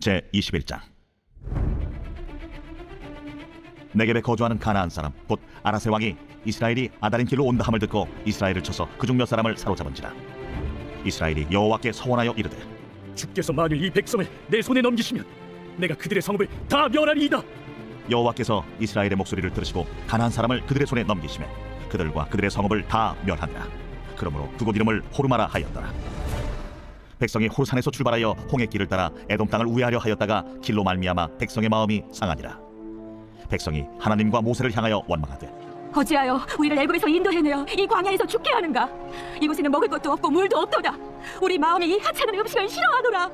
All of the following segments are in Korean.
제 21장. 네겝에 거주하는 가나안 사람 곧 아라세 왕이 이스라엘이 아다린 길로 온다 함을 듣고 이스라엘을 쳐서 그중 몇 사람을 사로잡은지라. 이스라엘이 여호와께 서원하여 이르되 주께서 만일 이 백성을 내 손에 넘기시면 내가 그들의 성읍을 다 멸하리이다. 여호와께서 이스라엘의 목소리를 들으시고 가나안 사람을 그들의 손에 넘기시매 그들과 그들의 성읍을 다 멸하니라. 그러므로 그곳 이름을 호르마라 하였더라 백성이 호르산에서 출발하여 홍해 길을 따라 에돔 땅을 우회하려 하였다가 길로 말미암아 백성의 마음이 상하니라 백성이 하나님과 모세를 향하여 원망하되 어찌하여 우리를 애굽에서 인도해내어 이 광야에서 죽게 하는가? 이곳에는 먹을 것도 없고 물도 없도다. 우리 마음이 이 하찮은 음식을 싫어하노라.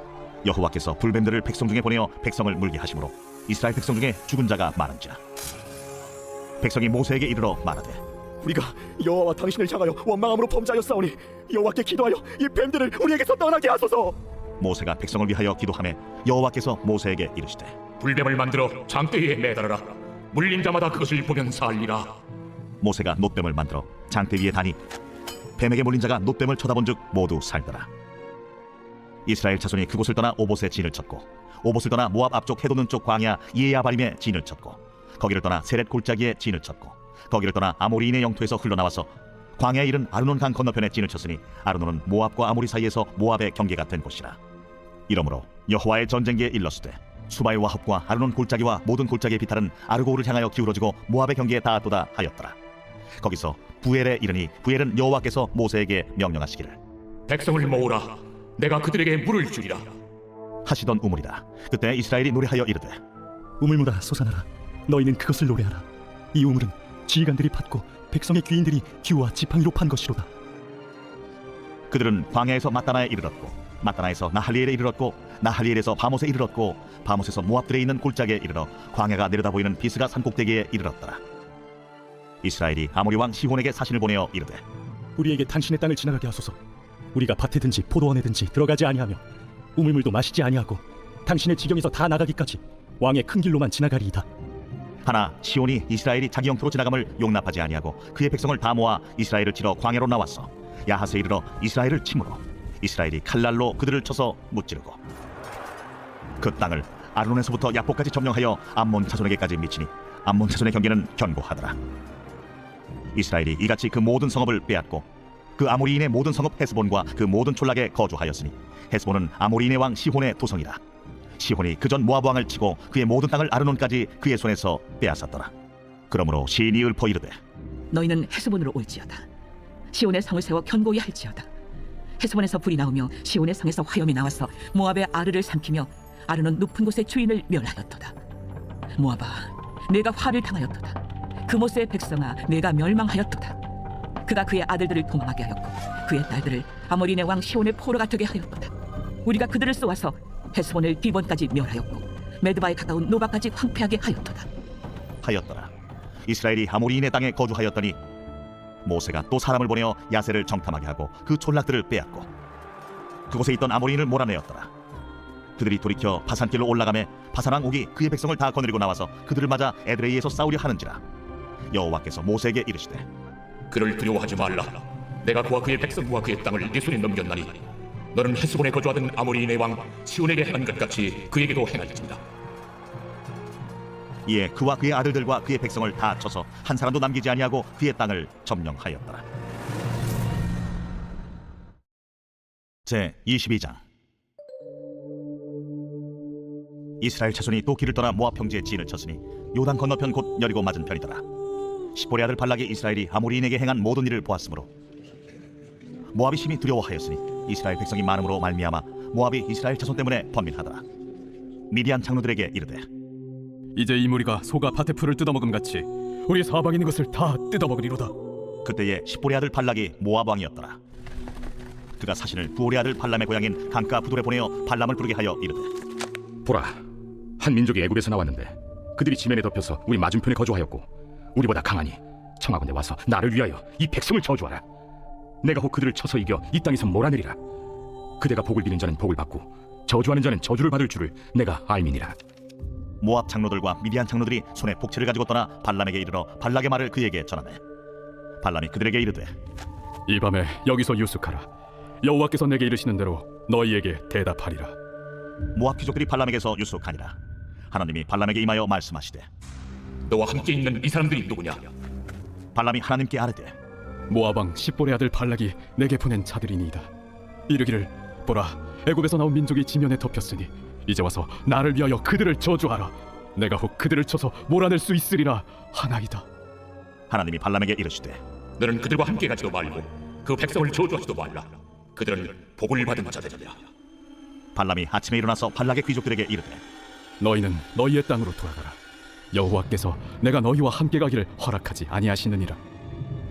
여호와께서 불뱀들을 백성 중에 보내어 백성을 물게 하심으로 이스라엘 백성 중에 죽은 자가 많은지라 백성이 모세에게 이르러 말하되 우리가 여호와와 당신을 향하여 원망함으로 범죄하였사오니 여호와께 기도하여 이 뱀들을 우리에게서 떠나게 하소서. 모세가 백성을 위하여 기도하며 여호와께서 모세에게 이르시되 불뱀을 만들어 장대에 매달아라. 물린 자마다 그것을 보면 살리라. 모세가 놋뱀을 만들어 장대 위에 다니 뱀에게 물린 자가 놋뱀을 쳐다본즉 모두 살더라. 이스라엘 자손이 그곳을 떠나 오봇에 진을 쳤고 오봇을 떠나 모압 앞쪽 해돋는 쪽 광야 이에야바림에 진을 쳤고 거기를 떠나 세렛 골짜기에 진을 쳤고 거기를 떠나 아모리인의 영토에서 흘러나와서 광야에 이른 아르논 강 건너편에 진을 쳤으니 아르논은 모압과 아모리 사이에서 모압의 경계가 된 곳이라. 이러므로 여호와의 전쟁기에 일렀으되 수바이와 헙과 아르논 골짜기와 모든 골짜기의 비탈은 아르고를 향하여 기울어지고 모압의 경계에 닿았도다 하였더라. 거기서 부엘에 이르니 부엘은 여호와께서 모세에게 명령하시기를. 백성을 모으라. 내가 그들에게 물을 주리라. 하시던 우물이라. 그때 이스라엘이 노래하여 이르되 우물무다 솟아나라. 너희는 그것을 노래하라. 이 우물은 지휘관들이 팠고 백성의 귀인들이 규와 지팡이로 판 것이로다. 그들은 광야에서 마따나에 이르렀고 마따나에서 나할리엘에 이르렀고 나할리엘에서 바못에 이르렀고 바못에서 모압들에 있는 골짜기에 이르러 광야가 내려다 보이는 비스가 산 꼭대기에 이르렀더라 이스라엘이 아모리 왕 시혼에게 사신을 보내어 이르되 우리에게 당신의 땅을 지나가게 하소서. 우리가 밭에든지 포도원에든지 들어가지 아니하며 우물물도 마시지 아니하고 당신의 지경에서 다 나가기까지 왕의 큰 길로만 지나가리이다. 하나 시온이 이스라엘이 자기 영토로 지나감을 용납하지 아니하고 그의 백성을 다 모아 이스라엘을 치러 광야로 나왔어. 야하스에 이르러 이스라엘을 침으로 이스라엘이 칼날로 그들을 쳐서 무찌르고 그 땅을 아르논에서부터 야포까지 점령하여 암몬 자손에게까지 미치니 암몬 자손의 경계는 견고하더라. 이스라엘이 이같이 그 모든 성읍을 빼앗고 그 아모리인의 모든 성읍 헤스본과 그 모든 촌락에 거주하였으니 헤스본은 아모리인의 왕 시혼의 도성이라 시혼이 그전 모압 왕을 치고 그의 모든 땅을 아르논까지 그의 손에서 빼앗았더라. 그러므로 시인이 읊어 이르되 너희는 헤스본으로 올지어다. 시온의 성을 세워 견고히 할지어다. 헤스본에서 불이 나오며 시온의 성에서 화염이 나와서 모압의 아르를 삼키며 아르는 높은 곳의 주인을 멸하였도다. 모압아, 내가 화를 당하였도다. 그모스의 백성아, 내가 멸망하였도다. 그가 그의 아들들을 도망하게 하였고 그의 딸들을 아모리네 왕 시온의 포로가 되게 하였도다. 우리가 그들을 쏘아서 헤스본을 디본까지 멸하였고 메드바에 가까운 노바까지 황폐하게 하였도다. 하였더라. 이스라엘이 아모리인의 땅에 거주하였더니 모세가 또 사람을 보내어 야세를 정탐하게 하고 그 촌락들을 빼앗고 그곳에 있던 아모리인을 몰아내었더라. 그들이 돌이켜 바산길로 올라가매 바산왕 옥이 그의 백성을 다 거느리고 나와서 그들을 맞아 에드레이에서 싸우려 하는지라 여호와께서 모세에게 이르시되 그를 두려워하지 말라 내가 그와 그의 백성과 그의 땅을 네 손에 넘겼나니 너는 헤스본에 거주하던 아모리인의 왕 시온에게 행한 것 같이 그에게도 행할지니라 이에 그와 그의 아들들과 그의 백성을 다 쳐서 한 사람도 남기지 아니하고 그의 땅을 점령하였더라. 제 22장 이스라엘 자손이 또 길을 떠나 모압 평지에 진을 쳤으니 요단 건너편 곧 여리고 맞은 편이더라. 시보리 아들 발락이 이스라엘이 아모리인에게 행한 모든 일을 보았으므로 모압이 심히 두려워하였으니 이스라엘 백성이 많음으로 말미암아 모압이 이스라엘 자손 때문에 번민하더라. 미디안 장로들에게 이르되 이제 이 무리가 소가 밭의 풀을 뜯어먹음 같이 우리 사방에 있는 것을 다 뜯어먹으리로다. 그때에 십보리 아들 발락이 모압 왕이었더라. 그가 사신을 부올의 아들 발람의 고향인 강가 부돌에 보내어 발람을 부르게 하여 이르되 보라, 한 민족이 애굽에서 나왔는데 그들이 지면에 덮여서 우리 맞은편에 거주하였고 우리보다 강하니 청하건대 와서 나를 위하여 이 백성을 저주하라. 내가 혹 그들을 쳐서 이겨 이 땅에서 몰아내리라. 그대가 복을 비는 자는 복을 받고 저주하는 자는 저주를 받을 줄을 내가 알미니라. 모압 장로들과 미디안 장로들이 손에 복채를 가지고 떠나 발람에게 이르러 발락의 말을 그에게 전하매 발람이 그들에게 이르되 이 밤에 여기서 유숙하라. 여호와께서 내게 이르시는 대로 너희에게 대답하리라. 모압 귀족들이 발람에게서 유숙하니라 하나님이 발람에게 임하여 말씀하시되 너와 함께 있는 이 사람들이 누구냐? 발람이 하나님께 아뢰되 왕 십볼의 아들 발락이 내게 보낸 자들이니이다. 이르기를 보라 애굽에서 나온 민족이 지면에 덮였으니 이제 와서 나를 위하여 그들을 저주하라. 내가 혹 그들을 쳐서 몰아낼 수 있으리라 하나이다. 하나님이 발람에게 이르시되 너는 그들과 함께 가지도 말고 그 백성을 저주하지도 말라. 그들은 복을 받은 자들이라. 발람이 아침에 일어나서 발락의 귀족들에게 이르되 너희는 너희의 땅으로 돌아가라. 여호와께서 내가 너희와 함께 가기를 허락하지 아니하시느니라.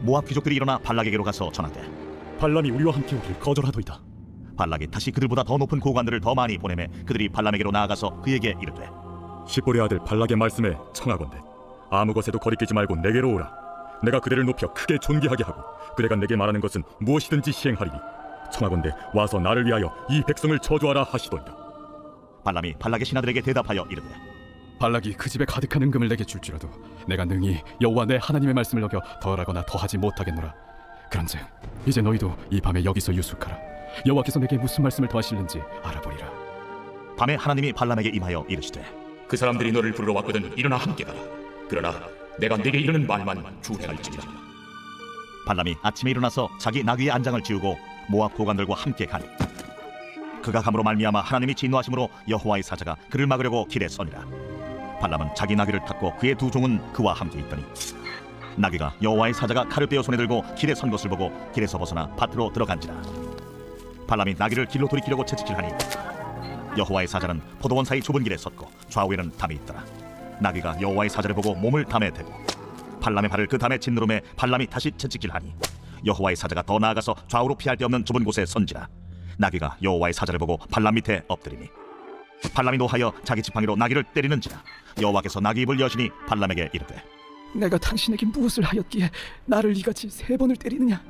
모압 귀족들이 일어나 발락에게로 가서 전하되 발람이 우리와 함께 오길 거절하도이다. 발락이 다시 그들보다 더 높은 고관들을 더 많이 보내매 그들이 발람에게로 나아가서 그에게 이르되 십볼의 아들 발락의 말씀에 청하건대 아무 것에도 거리끼지 말고 내게로 오라 내가 그대를 높여 크게 존귀하게 하고 그대가 내게 말하는 것은 무엇이든지 시행하리니 청하건대 와서 나를 위하여 이 백성을 저주하라 하시도이다 발람이 발락의 신하들에게 대답하여 이르되 발락이 그 집에 가득한 은금을 내게 줄지라도 내가 능히 여호와 내 하나님의 말씀을 어겨 덜하거나 더하지 못하겠노라. 그런즉 이제 너희도 이 밤에 여기서 유숙하라. 여호와께서 내게 무슨 말씀을 더하실는지 알아보리라. 밤에 하나님이 발람에게 임하여 이르시되 그 사람들이 너를 부르러 왔거든 일어나 함께 가라. 그러나 내가 네게 이르는 말만 주행할지니라. 발람이 아침에 일어나서 자기 나귀의 안장을 지우고 모압 고관들과 함께 가니 그가 감으로 말미암아 하나님이 진노하심으로 여호와의 사자가 그를 막으려고 길에 서니라 발람은 자기 나귀를 탔고 그의 두 종은 그와 함께 있더니 나귀가 여호와의 사자가 칼을 빼어 손에 들고 길에 선 것을 보고 길에서 벗어나 밭으로 들어간지라. 발람이 나귀를 길로 돌이키려고 채찍질하니 여호와의 사자는 포도원 사이 좁은 길에 섰고 좌우에는 담이 있더라. 나귀가 여호와의 사자를 보고 몸을 담에 대고 발람의 발을 그 담에 짓누름에 발람이 다시 채찍질하니 여호와의 사자가 더 나아가서 좌우로 피할 데 없는 좁은 곳에 선지라. 나귀가 여호와의 사자를 보고 발람 밑에 엎드리니 발람이 노하여 자기 지팡이로 나귀를 때리는지라 여호와께서 나귀 입을 여시니 발람에게 이르되 내가 당신에게 무엇을 하였기에 나를 이같이 세 번을 때리느냐?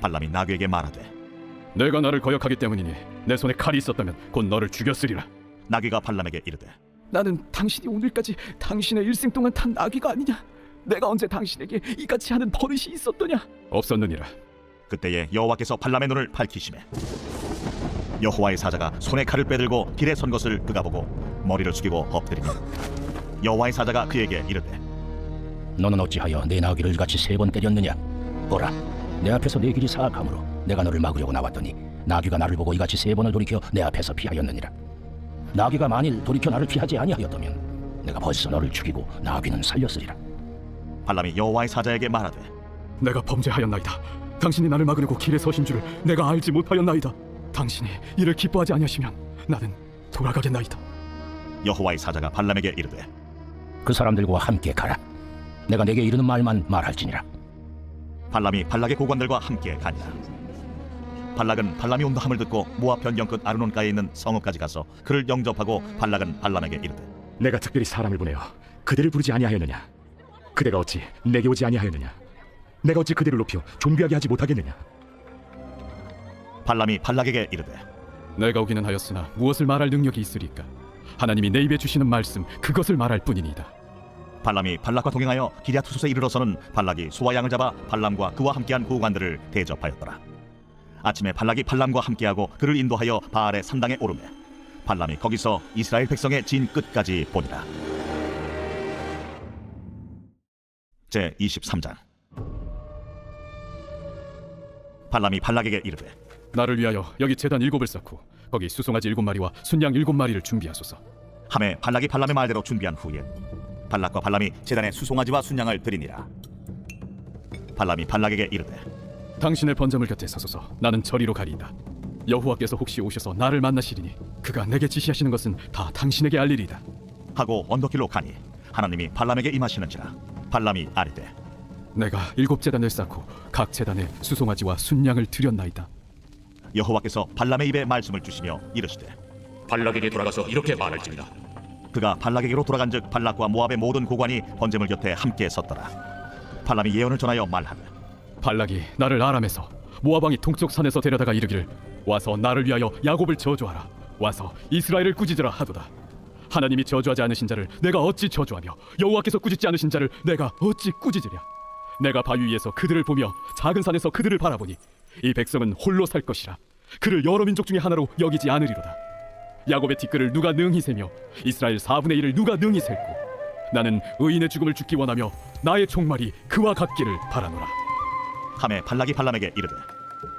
발람이 나귀에게 말하되 내가 나를 거역하기 때문이니 내 손에 칼이 있었다면 곧 너를 죽였으리라. 나귀가 발람에게 이르되 나는 당신이 오늘까지 당신의 일생 동안 탄 나귀가 아니냐? 내가 언제 당신에게 이같이 하는 버릇이 있었더냐? 없었느니라. 그때에 여호와께서 발람의 눈을 밝히시매 여호와의 사자가 손에 칼을 빼들고 길에 선 것을 그가 보고 머리를 숙이고 엎드리니 여호와의 사자가 그에게 이르되 너는 어찌하여 내 나귀를 이같이 세 번 때렸느냐? 보라, 내 앞에서 내 길이 사악하므로 내가 너를 막으려고 나왔더니 나귀가 나를 보고 이같이 세 번을 돌이켜 내 앞에서 피하였느니라. 나귀가 만일 돌이켜 나를 피하지 아니하였다면 내가 벌써 너를 죽이고 나귀는 살렸으리라. 발람이 여호와의 사자에게 말하되 내가 범죄하였나이다. 당신이 나를 막으려고 길에 서신 줄을 내가 알지 못하였나이다. 당신이 이를 기뻐하지 아니하시면 나는 돌아가겠나이다. 여호와의 사자가 발람에게 이르되 그 사람들과 함께 가라. 내가 내게 이르는 말만 말할지니라. 발람이 발락의 고관들과 함께 가니라 발락은 발람이 온다 함을 듣고 모압 변경 끝 아르논가에 있는 성읍까지 가서 그를 영접하고 발락은 발람에게 이르되 내가 특별히 사람을 보내어 그대를 부르지 아니하였느냐 그대가 어찌 내게 오지 아니하였느냐 내가 어찌 그대를 높여 존귀하게 하지 못하겠느냐 발람이 발락에게 이르되 내가 오기는 하였으나 무엇을 말할 능력이 있으리까? 하나님이 내 입에 주시는 말씀 그것을 말할 뿐이니이다. 발람이 발락과 동행하여 기랴투솥에 이르러서는 발락이 소와 양을 잡아 발람과 그와 함께한 고관들을 대접하였더라 아침에 발락이 발람과 함께하고 그를 인도하여 바알의 산당에 오르매 발람이 거기서 이스라엘 백성의 진 끝까지 보니라 제 23장 발람이 발락에게 이르되 나를 위하여 여기 제단 일곱을 쌓고 거기 수송아지 일곱 마리와 순양 일곱 마리를 준비하소서. 함에 발락이 발람의 말대로 준비한 후에 발락과 발람이 제단에 수송아지와 순양을 드리니라 발람이 발락에게 이르되 당신의 번제물 곁에 서소서 나는 저리로 가리이다. 여호와께서 혹시 오셔서 나를 만나시리니 그가 내게 지시하시는 것은 다 당신에게 알리리이다. 하고 언덕길로 가니 하나님이 발람에게 임하시는지라 발람이 아뢰되 내가 일곱 제단을 쌓고 각 제단에 수송아지와 순양을 드렸나이다. 여호와께서 발람의 입에 말씀을 주시며 이르시되 발락에게 돌아가서 이렇게 말할지니라. 그가 발락에게로 돌아간즉 발락과 모압의 모든 고관이 번제물 곁에 함께 섰더라. 발람이 예언을 전하여 말하되 발락이 나를 아람에서 모아방이 동쪽 산에서 데려다가 이르기를 와서 나를 위하여 야곱을 저주하라. 와서 이스라엘을 꾸짖으라 하도다. 하나님이 저주하지 않으신 자를 내가 어찌 저주하며 여호와께서 꾸짖지 않으신 자를 내가 어찌 꾸짖으랴? 내가 바위 위에서 그들을 보며 작은 산에서 그들을 바라보니 이 백성은 홀로 살 것이라. 그를 여러 민족 중에 하나로 여기지 않으리로다. 야곱의 티끌을 누가 능히 세며 이스라엘 4분의 1을 누가 능히 셀고 나는 의인의 죽음을 죽기 원하며 나의 종말이 그와 같기를 바라노라. 함에 발락이 발람에게 이르되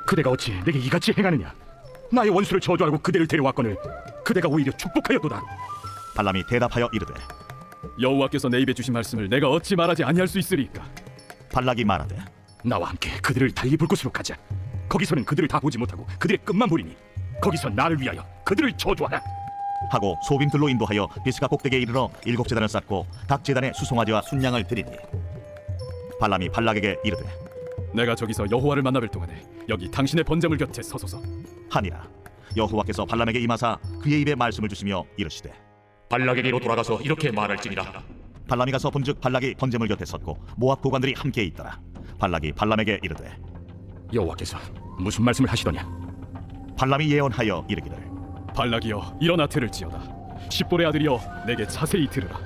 그대가 어찌 내게 이같이 행하느냐? 나의 원수를 저주하고 그대를 데려왔거늘 그대가 오히려 축복하였도다. 발람이 대답하여 이르되 여호와께서 내 입에 주신 말씀을 내가 어찌 말하지 아니할 수 있으리까? 발락이 말하되 나와 함께 그들을 달리 볼 곳으로 가자 거기서는 그들을 다 보지 못하고 그들의 끝만 보리니 거기서 나를 위하여 그들을 저주하라. 하고 소빔들로 인도하여 비스가 꼭대기에 이르러 일곱 재단을 쌓고 각 재단에 수송아지와 순양을 드리니 발람이 발락에게 이르되 내가 저기서 여호와를 만나 뵐 동안에 여기 당신의 번제물 곁에 서소서. 하니라. 여호와께서 발람에게 임하사 그의 입에 말씀을 주시며 이르시되 발락에게로 돌아가서 이렇게 말할지니라. 발람이 가서 본즉 발락이 번제물 곁에 섰고 모압 고관들이 함께 있더라. 발락이 발람에게 이르되 여호와께서 무슨 말씀을 하시더냐? 발람이 예언하여 이르기를. 발락이여 일어나 들을지어다. 십볼의 아들이여 내게 자세히 들으라.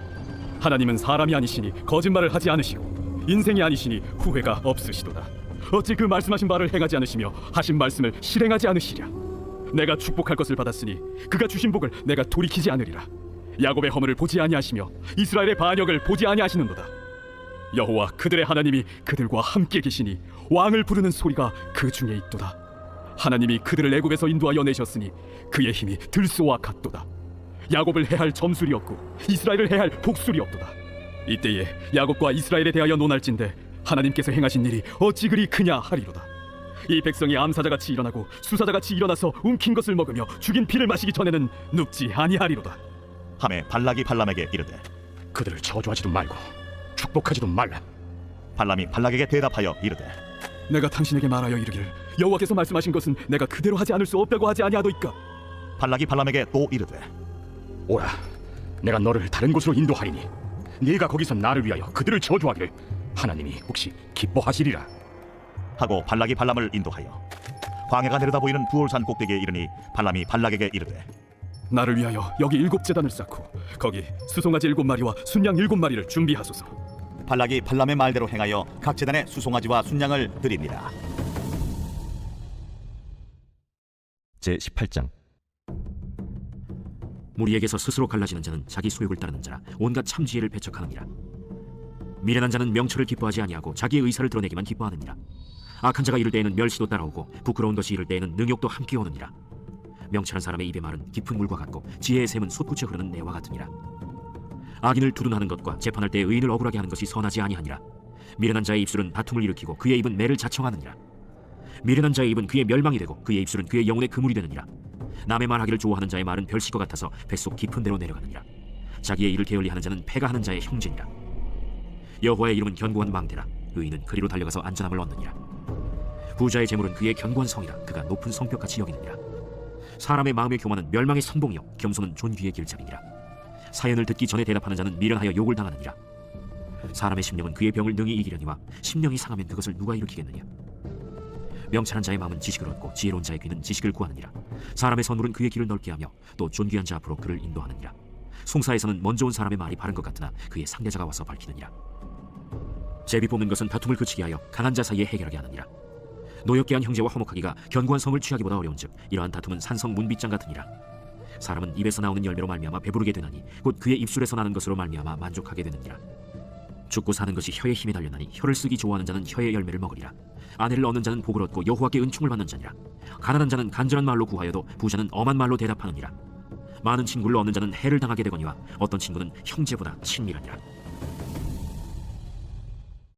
하나님은 사람이 아니시니 거짓말을 하지 않으시고 인생이 아니시니 후회가 없으시도다. 어찌 그 말씀하신 바를 행하지 않으시며 하신 말씀을 실행하지 않으시랴? 내가 축복할 것을 받았으니 그가 주신 복을 내가 돌이키지 않으리라. 야곱의 허물을 보지 아니하시며 이스라엘의 반역을 보지 아니하시는도다 여호와 그들의 하나님이 그들과 함께 계시니 왕을 부르는 소리가 그 중에 있도다 하나님이 그들을 애굽에서 인도하여 내셨으니 그의 힘이 들소와 같도다. 야곱을 해할 점술이 없고 이스라엘을 해할 복술이 없도다. 이때에 야곱과 이스라엘에 대하여 논할진대 하나님께서 행하신 일이 어찌 그리 크냐 하리로다. 이 백성이 암사자같이 일어나고 수사자같이 일어나서 움킨 것을 먹으며 죽인 피를 마시기 전에는 눕지 아니하리로다. 함에 발락이 발람에게 이르되 그들을 저주하지도 말고 축복하지도 말라 발람이 발락에게 대답하여 이르되 내가 당신에게 말하여 이르기를 여호와께서 말씀하신 것은 내가 그대로 하지 않을 수 없다고 하지 아니하도이까. 발락이 발람에게 또 이르되 오라 내가 너를 다른 곳으로 인도하리니 네가 거기서 나를 위하여 그들을 저주하기를 하나님이 혹시 기뻐하시리라 하고 발락이 발람을 인도하여 광야가 내려다 보이는 부올산 꼭대기에 이르니 발람이 발락에게 이르되 나를 위하여 여기 일곱 재단을 쌓고 거기 수송아지 일곱 마리와 순양 일곱 마리를 준비하소서. 발락이 발람의 말대로 행하여 각 재단에 수송아지와 순양을 드립니다. 제 18장. 무리에게서 스스로 갈라지는 자는 자기 소욕을 따르는 자라 온갖 참지혜를 배척하느니라. 미련한 자는 명철을 기뻐하지 아니하고 자기의 의사를 드러내기만 기뻐하느니라. 악한 자가 이를 때에는 멸시도 따라오고 부끄러운 것이 이를 때에는 능욕도 함께 오느니라. 명철한 사람의 입의 말은 깊은 물과 같고 지혜의 샘은 솟구쳐 흐르는 내와 같으니라 악인을 두둔하는 것과 재판할 때 의인을 억울하게 하는 것이 선하지 아니하니라. 미련한 자의 입술은 다툼을 일으키고 그의 입은 매를 자청하느니라. 미련한 자의 입은 그의 멸망이 되고 그의 입술은 그의 영혼의 그물이 되느니라. 남의 말하기를 좋아하는 자의 말은 별식과 같아서 뱃속 깊은 데로 내려가느니라. 자기의 일을 게을리하는 자는 패가 하는 자의 형제니라. 여호와의 이름은 견고한 망대라. 의인은 그리로 달려가서 안전함을 얻느니라. 부자의 재물은 그의 견고한 성이라. 그가 높은 성벽같이 여기느니라. 사람의 마음의 교만은 멸망의 선봉이요. 겸손은 존귀의 길잡이니라 사연을 듣기 전에 대답하는 자는 미련하여 욕을 당하느니라. 사람의 심령은 그의 병을 능히 이기려니와 심령이 상하면 그것을 누가 일으키겠느냐? 명철한 자의 마음은 지식을 얻고 지혜로운 자의 귀는 지식을 구하느니라. 사람의 선물은 그의 길을 넓게 하며 또 존귀한 자 앞으로 그를 인도하느니라. 송사에서는 먼저 온 사람의 말이 바른 것 같으나 그의 상대자가 와서 밝히느니라. 제비 뽑는 것은 다툼을 그치게 하여 강한 자 사이에 해결하게 하느니라. 노엽게 한 형제와 화목하기가 견고한 성을 취하기보다 어려운즉 이러한 다툼은 산성 문빗장 같으니라 사람은 입에서 나오는 열매로 말미암아 배부르게 되나니 곧 그의 입술에서 나는 것으로 말미암아 만족하게 되느니라. 죽고 사는 것이 혀의 힘에 달렸나니 혀를 쓰기 좋아하는 자는 혀의 열매를 먹으리라. 아내를 얻는 자는 복을 얻고 여호와께 은총을 받는 자니라. 가난한 자는 간절한 말로 구하여도 부자는 엄한 말로 대답하느니라. 많은 친구를 얻는 자는 해를 당하게 되거니와 어떤 친구는 형제보다 친밀하니라